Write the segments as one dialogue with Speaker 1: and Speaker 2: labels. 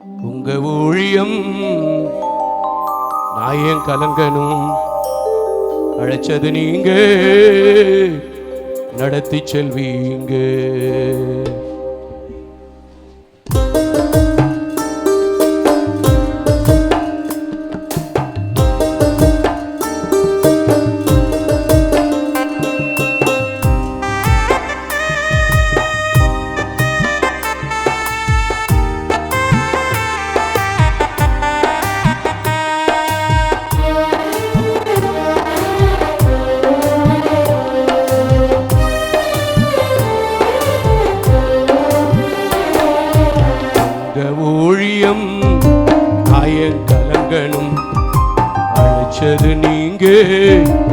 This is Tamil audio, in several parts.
Speaker 1: உங்க ஊழியம் நான் ஏன் கலங்கணும் அழைச்சது நீங்க நடத்தி செல்வீங்க. நீங்க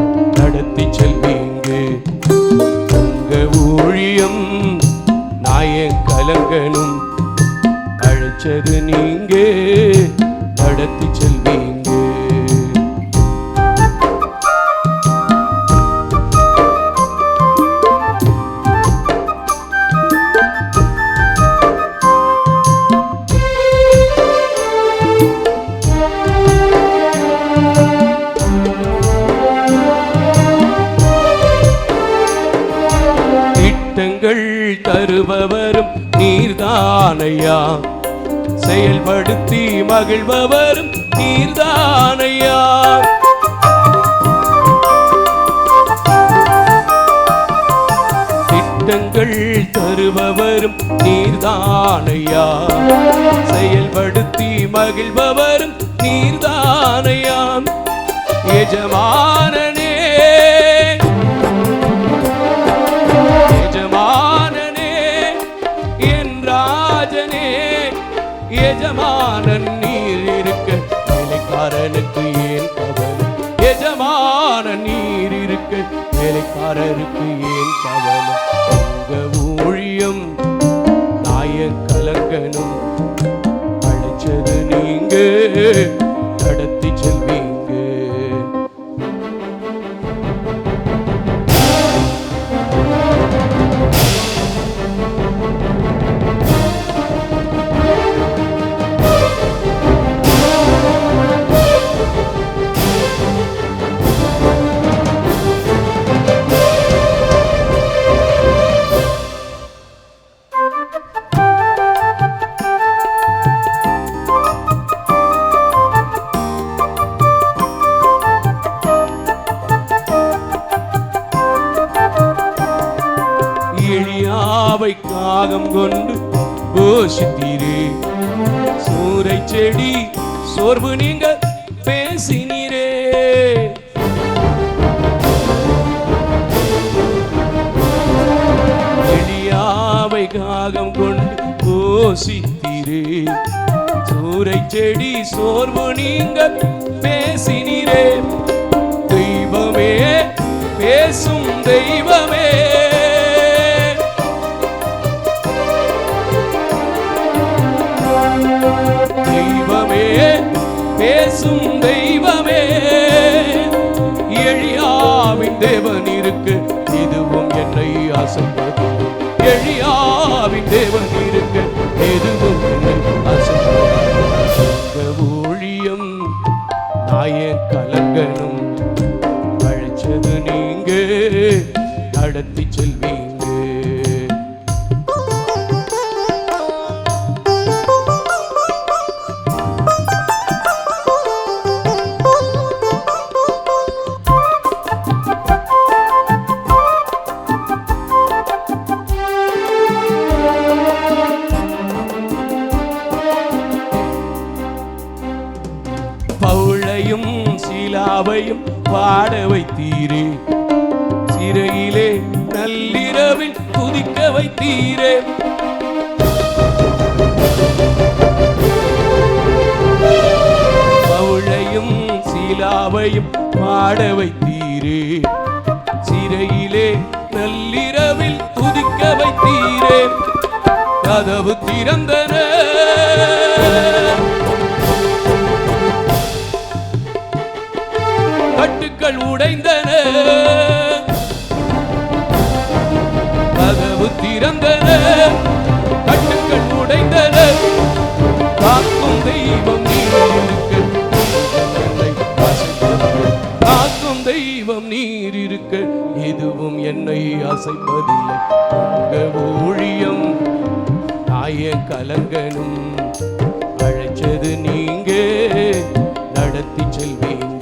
Speaker 1: திட்டங்கள் தருபவரும் நீர்தானையா. செயல்படுத்தி மகிழ்பவரும் நீர்தானையா. திட்டங்கள் தருபவரும் நீர்தானையா. செயல்படுத்தி மகிழ்பவரும் எஜமானன் நீர் இருக்க. வேலைக்காரனுக்கு ஏன் கவலை? எஜமான நீர் இருக்க. வேலைக்காரருக்கு ஏன் கவலை? உங்க ஊழியம் நாய கலங்கனும் அழைச்சது நீங்க. எளியாவை கொண்டு போஷித்தீரே. சூறை செடி சோர்வு நீங்க பேசினீரே. எளியாவை காகம் கொண்டு போஷித்தீரே. சூறை செடி சோர்வு நீங்க பேசினீரே. தெய்வமே பேசும் தெய்வம் பேசும் தெய்வமே. எழியாவின் தேவன் இருக்கு இதுவும் என்னை ஆசைப்படும் எழியாவின் தேவன் சீலாவையும் பாட வைத்தீரே. சிறையிலே நள்ளிரவில் துதிக்க வைத்தீரே. பவுளையும் சீலாவையும் பாட வைத்தீரே. சிறையிலே நள்ளிரவில் துதிக்க வைத்தீரே. கதவு திறந்தன கற்கள் உடைந்தன. கதவு திறந்தன. கட்டுக்கள் உடைந்தன. காக்கும் தெய்வம் நீ காக்கும் தெய்வம் நீர் இருக்க எதுவும் என்னை அசைப்பதில்லை. உங்க ஊழியம் நாய கலங்கனும் அழைச்சது நீங்கே. நடத்தி செல்வேன்.